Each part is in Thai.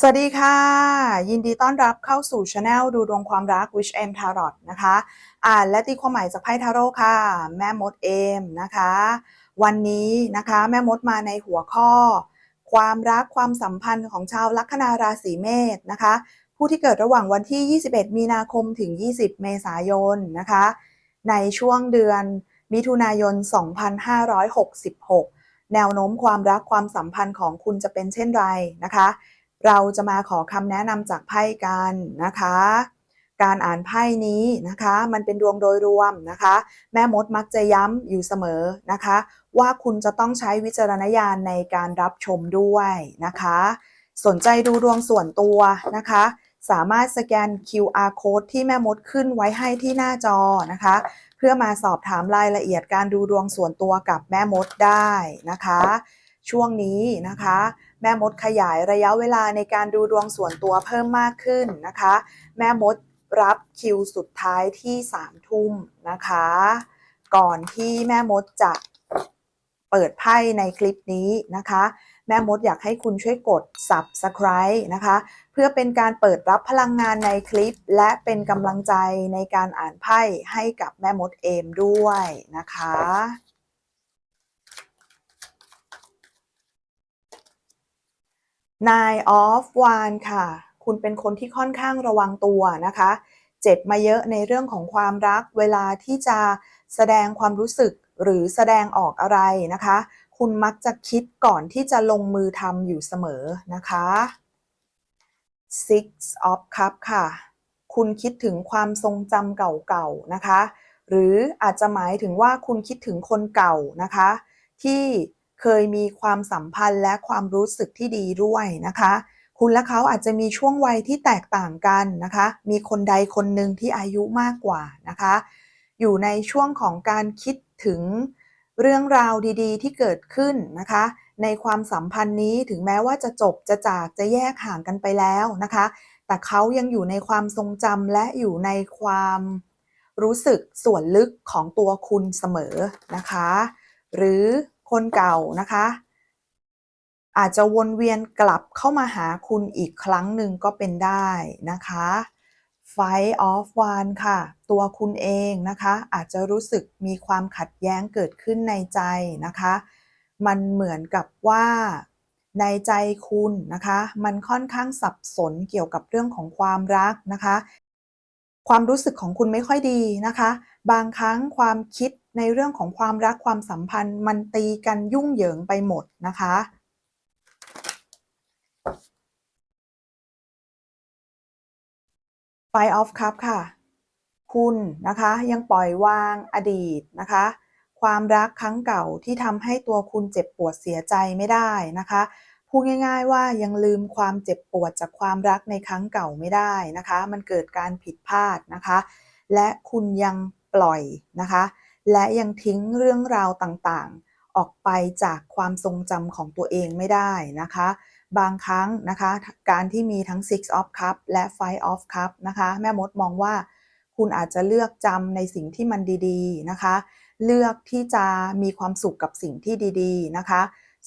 สวัสดีค่ะ ยินดีต้อนรับเข้าสู่ช anel ดูดวงความรัก Wish M Tarot นะคะ อ่านและตีความหมายจากไพ่ทาโร่ค่ะ แม่มดเอมนะคะ วันนี้นะคะแม่มดมาในหัวข้อ ความรักความสัมพันธ์ของชาวลัคนาราศีเมษนะคะ ผู้ที่เกิดระหว่างวันที่ 21 มีนาคมถึง 20 เมษายนนะคะ ในช่วงเดือนมิถุนายน 2566 แนวโน้มความรักความสัมพันธ์ของคุณจะเป็นเช่นไรนะคะ เราจะมาขอคำแนะนำจากไพ่กันนะคะ การอ่านไพ่นี้นะคะ มันเป็นดวงโดยรวมนะคะ แม่มดมักจะย้ำอยู่เสมอนะคะ ว่าคุณจะต้องใช้วิจารณญาณในการรับชมด้วยนะคะ สนใจดูดวงส่วนตัวนะคะ สามารถสแกน QR code ที่แม่มดขึ้นไว้ให้ที่หน้าจอนะคะ เพื่อมาสอบถามรายละเอียดการดูดวงส่วนตัวกับแม่มดได้นะคะ ช่วงนี้นะคะ แม่มดขยายระยะเวลาในการดูดวงส่วนตัวเพิ่มมากขึ้นนะคะ แม่มดรับคิวสุดท้ายที่3ทุ่มนะคะ ก่อนที่แม่มดจะเปิดไพ่ในคลิปนี้นะคะ แม่มดอยากให้คุณช่วยกด subscribe นะคะ เพื่อเป็นการเปิดรับพลังงานในคลิป และเป็นกำลังใจในการอ่านไพ่ให้กับแม่มดเอมด้วยนะคะ Nine of Wands ค่ะ คุณเป็นคนที่ค่อนข้างระวังตัวนะคะ เจ็บมาเยอะในเรื่องของความรัก เวลาที่จะแสดงความรู้สึกหรือแสดงออกอะไรนะคะ คุณมักจะคิดก่อนที่จะลงมือทำอยู่เสมอนะคะ Six of Cup ค่ะ คุณคิดถึงความทรงจำเก่าๆนะคะ หรืออาจจะหมายถึงว่าคุณคิดถึงคนเก่านะคะ ที่ เคยมีความสัมพันธ์และความรู้สึกที่ดีด้วยนะคะ คุณและเขาอาจจะมีช่วงวัยที่แตกต่างกันนะคะ มีคนใดคนหนึ่งที่อายุมากกว่านะคะ อยู่ในช่วงของการคิดถึงเรื่องราวดีๆ ที่เกิดขึ้นนะคะ ในความสัมพันธ์นี้ถึงแม้ว่าจะจบจะจากจะแยกห่างกันไปแล้วนะคะ แต่เขายังอยู่ในความทรงจำและอยู่ในความรู้สึกส่วนลึกของตัวคุณเสมอนะคะ หรือ คนเก่านะคะ อาจจะวนเวียนกลับเข้ามาหาคุณอีกครั้งหนึ่งก็เป็นได้นะคะ Fight of One ค่ะ ตัวคุณเองนะคะ อาจจะรู้สึกมีความขัดแย้งเกิดขึ้นในใจนะคะ มันเหมือนกับว่าในใจคุณนะคะ มันค่อนข้างสับสนเกี่ยวกับเรื่องของความรักนะคะ ความรู้สึกของคุณไม่ค่อยดีนะคะ บางครั้งความคิด ในเรื่องของความรักความสัมพันธ์มันตีกันยุ่งเหยิงไปหมดนะคะ Five of Cup ค่ะ คุณนะคะยังปล่อยวางอดีตนะคะ ความรักครั้งเก่าที่ทำให้ตัวคุณเจ็บปวดเสียใจไม่ได้นะคะพูดง่าย ๆ ว่ายังลืมความเจ็บปวดจากความรักในครั้งเก่าไม่ได้นะคะ มันเกิดการผิดพลาดนะคะ และคุณยังปล่อยนะคะ และยังทิ้งเรื่องราวต่างๆ ออกไปจากความทรงจำของตัวเองไม่ได้นะคะ บางครั้งนะคะ การที่มีทั้ง Six of Cup และ Five of Cup นะคะ แม่มดมองว่า คุณอาจจะเลือกจำในสิ่งที่มันดีๆนะคะ เลือกที่จะมีความสุขกับสิ่งที่ดีๆนะคะ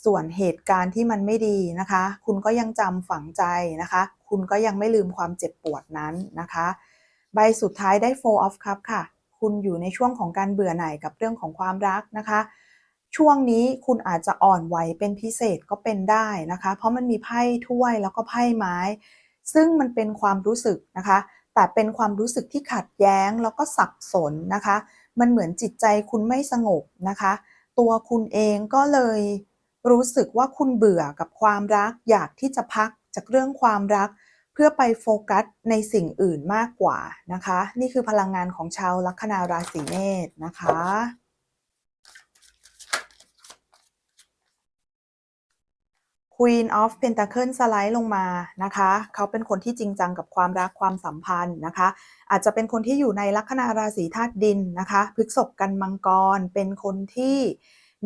ส่วนเหตุการณ์ที่มันไม่ดีนะคะ คุณก็ยังจำฝังใจนะคะ คุณก็ยังไม่ลืมความเจ็บปวดนั้นนะคะ ใบสุดท้ายได้ Four of Cup ค่ะ คุณอยู่ในช่วงของการเบื่อหน่ายกับเรื่องของความรักนะคะ ช่วงนี้คุณอาจจะอ่อนไหวเป็นพิเศษก็เป็นได้นะคะ เพราะมันมีไพ่ถ้วยแล้วก็ไพ่ไม้ ซึ่งมันเป็นความรู้สึกนะคะ แต่เป็นความรู้สึกที่ขัดแย้งแล้วก็สับสนนะคะ มันเหมือนจิตใจคุณไม่สงบนะคะ ตัวคุณเองก็เลยรู้สึกว่าคุณเบื่อกับความรัก อยากที่จะพักจากเรื่องความรัก พื่อไปโฟกัสในสิ่งอื่นมากกว่านะคะ นี่คือพลังงานของชาวลัคนาราศีเมษนะคะค Queen of Pentacle สไลด์ลงมานะคะ เขาเป็นคนที่จริงจังกับความรักความสัมพันธ์นะคะ อาจจะเป็นคนที่อยู่ในลัคนาราศีธาตุดินนะคะพฤษภกันมังกรเป็นคนที่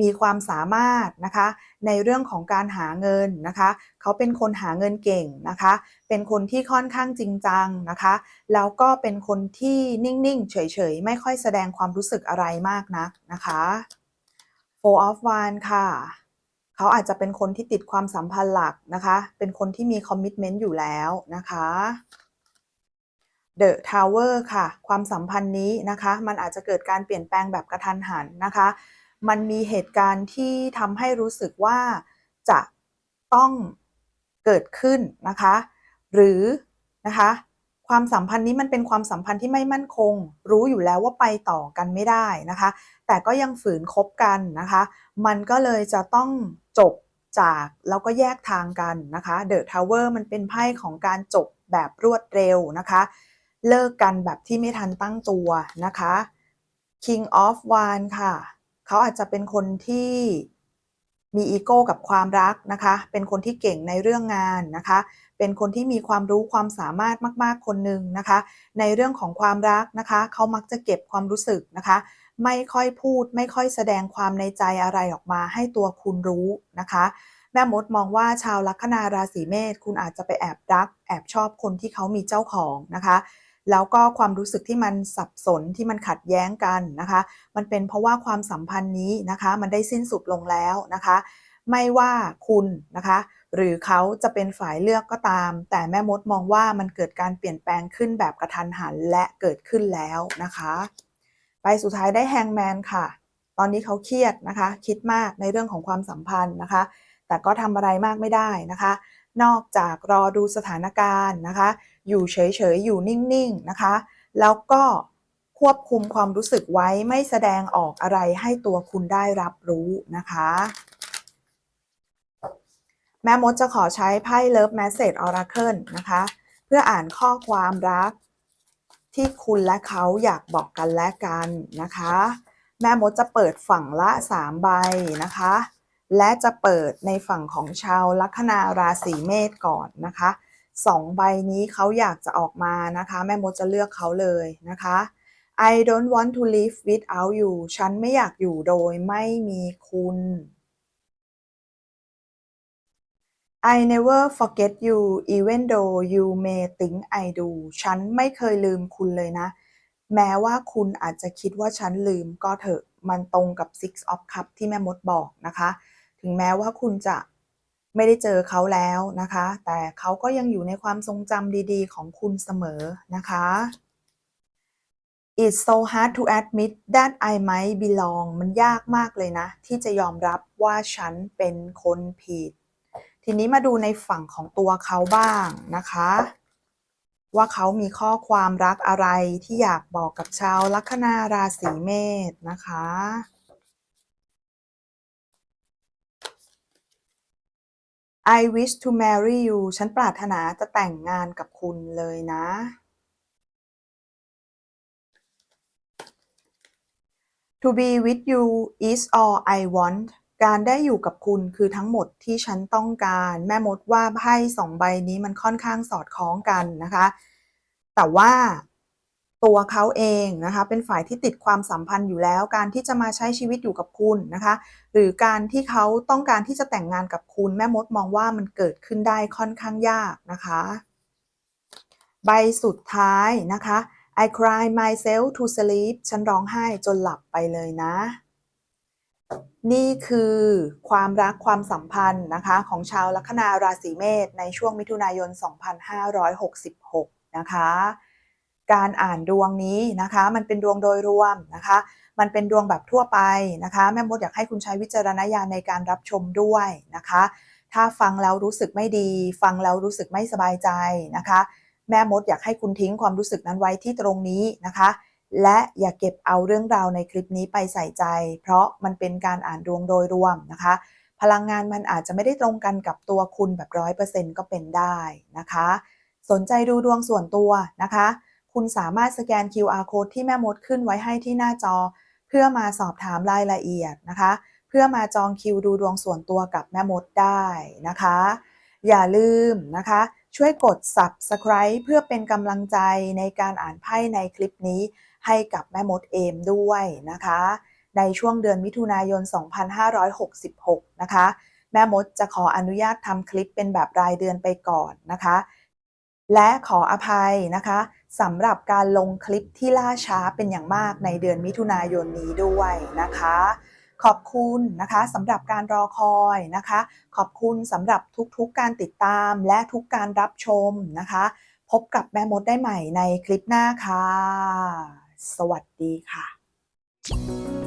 มีความสามารถนะคะในเรื่องของการหาเงินนะคะเขาเป็นคนหาเงินเก่งนะคะ เป็นคนที่ค่อนข้างจริงจังนะคะแล้วก็เป็นคนที่นิ่งๆ เฉยๆ ไม่ค่อยแสดงความรู้สึกอะไรมากนักนะคะ Four of Wands ค่ะเขาอาจจะเป็นคนที่ติดความสัมพันธ์หลักนะคะ เป็นคนที่มีคอมมิชเมนต์อยู่แล้วนะคะ The Tower ค่ะ ความสัมพันธ์นี้นะคะ มันอาจจะเกิดการเปลี่ยนแปลงแบบกระทันหันนะคะ มันมีเหตุการณ์ที่ทำให้รู้สึกว่าจะต้องเกิดขึ้นนะคะ หรือนะคะความสัมพันธ์นี้มันเป็นความสัมพันธ์ที่ไม่มั่นคง รู้อยู่แล้วว่าไปต่อกันไม่ได้นะคะ แต่ก็ยังฝืนคบกันนะคะ มันก็เลยจะต้องจบจากแล้วก็แยกทางกันนะคะ The Tower มันเป็นไพ่ของการจบแบบรวดเร็วนะคะ เลิกกันแบบที่ไม่ทันตั้งตัวนะคะ King of w a n d ค่ะ เขาอาจจะเป็นคนที่มีอีโก้กับความรักนะคะ เป็นคนที่เก่งในเรื่องงานนะคะ เป็นคนที่มีความรู้ความสามารถมาก ๆ คนหนึ่งนะคะ ในเรื่องของความรักนะคะ เขามักจะเก็บความรู้สึกนะคะ ไม่ค่อยพูด ไม่ค่อยแสดงความในใจอะไรออกมาให้ตัวคุณรู้นะคะ แม่มดมองว่าชาวลัคนาราศีเมษคุณอาจจะไปแอบรัก แอบชอบคนที่เขามีเจ้าของนะคะ แล้วก็ความรู้สึกที่มันสับสนที่มันขัดแย้งกันนะคะ มันเป็นเพราะว่าความสัมพันธ์นี้นะคะ มันได้สิ้นสุดลงแล้วนะคะ ไม่ว่าคุณนะคะ หรือเขาจะเป็นฝ่ายเลือกก็ตาม แต่แม่มดมองว่ามันเกิดการเปลี่ยนแปลงขึ้นแบบกระทันหันและเกิดขึ้นแล้วนะคะไปสุดท้ายได้แฮงแมนค่ะ ตอนนี้เขาเครียดนะคะ คิดมากในเรื่องของความสัมพันธ์นะคะ แต่ก็ทำอะไรมากไม่ได้นะคะ นอกจากรอดูสถานการณ์นะคะ อยู่เฉยๆ อยู่นิ่งๆ นะคะ แล้วก็ควบคุมความรู้สึกไว้ไม่แสดงออกอะไรให้ตัวคุณได้รับรู้นะคะ แม่มดจะขอใช้ไพ่ Love Message Oracle นะคะ เพื่ออ่านข้อความรัก ที่คุณและเขาอยากบอกกันและกันนะคะ แม่มดจะเปิดฝั่งละ 3 ใบนะคะ และจะเปิดในฝั่งของชาวลัคนาราศีเมษก่อนนะคะ สองใบนี้เขาอยากจะออกมานะคะ แม่มดจะเลือกเขาเลยนะคะ I don't want to live without you ฉันไม่อยากอยู่โดยไม่มีคุณ I never forget you even though you may think I do ฉันไม่เคยลืมคุณเลยนะ แม้ว่าคุณอาจจะคิดว่าฉันลืมก็เถอะ มันตรงกับ Six of Cups ที่แม่มดบอกนะคะ ถึงแม้ว่าคุณจะ ไม่ได้เจอเขาแล้วนะคะ แต่เขาก็ยังอยู่ในความทรงจำดีๆ ของคุณเสมอนะคะ It's so hard to admit that I might belong มันยากมากเลยนะ ที่จะยอมรับว่าฉันเป็นคนผิด ทีนี้มาดูในฝั่งของตัวเขาบ้างนะคะ ว่าเขามีข้อความรักอะไรที่อยากบอกกับชาวลัคนาราศีเมษนะคะ I wish to marry you ฉันปรารถนาจะแต่งงานกับคุณเลยนะ To be with you is all I want การได้อยู่กับคุณคือทั้งหมดที่ฉันต้องการ แม่มดว่าไพ่สองใบนี้มันค่อนข้างสอดคล้องกันนะคะ แต่ว่า ตัวเขาเองนะคะ เป็นฝ่ายที่ติดความสัมพันธ์อยู่แล้ว การที่จะมาใช้ชีวิตอยู่กับคุณนะคะ หรือการที่เขาต้องการที่จะแต่งงานกับคุณแม่มดมองว่ามันเกิดขึ้นได้ค่อนข้างยากนะคะ ใบสุดท้ายนะคะ I cry myself to sleep ฉันร้องไห้จนหลับไปเลยนะ นี่คือความรักความสัมพันธ์นะคะ ของชาวลัคนาราศีเมษในช่วงมิถุนายน 2566 นะคะ การอ่านดวงนี้นะคะ มันเป็นดวงโดยรวมนะคะ มันเป็นดวงแบบทั่วไปนะคะ แม่มดอยากให้คุณใช้วิจารณญาณในการรับชมด้วยนะคะ ถ้าฟังแล้วรู้สึกไม่ดี ฟังแล้วรู้สึกไม่สบายใจนะคะ แม่มดอยากให้คุณทิ้งความรู้สึกนั้นไว้ที่ตรงนี้นะคะ และอย่าเก็บเอาเรื่องราวในคลิปนี้ไปใส่ใจ เพราะมันเป็นการอ่านดวงโดยรวมนะคะ พลังงานมันอาจจะไม่ได้ตรงกันกับตัวคุณแบบร้อยเปอร์เซ็นต์ก็เป็นได้นะคะ สนใจดูดวงส่วนตัวนะคะ คุณสามารถสแกน QR code ที่แม่มดขึ้นไว้ให้ที่หน้าจอ เพื่อมาสอบถามรายละเอียดนะคะ เพื่อมาจองคิวดูดวงส่วนตัวกับแม่มดได้นะคะ อย่าลืมนะคะ ช่วยกด subscribe เพื่อเป็นกำลังใจในการอ่านไพ่ในคลิปนี้ให้กับแม่มดเอมด้วยนะคะ ในช่วงเดือนมิถุนายน 2566 นะคะ แม่มดจะขออนุญาตทำคลิปเป็นแบบรายเดือนไปก่อนนะคะ และขออภัยนะคะ สำหรับการลงคลิปที่ล่าช้าเป็นอย่างมากในเดือนมิถุนายนนี้ด้วยนะคะ ขอบคุณนะคะสำหรับการรอคอยนะคะ ขอบคุณสำหรับทุกๆการติดตามและทุกการรับชมนะคะ พบกับแม่มดได้ใหม่ในคลิปหน้าค่ะ สวัสดีค่ะ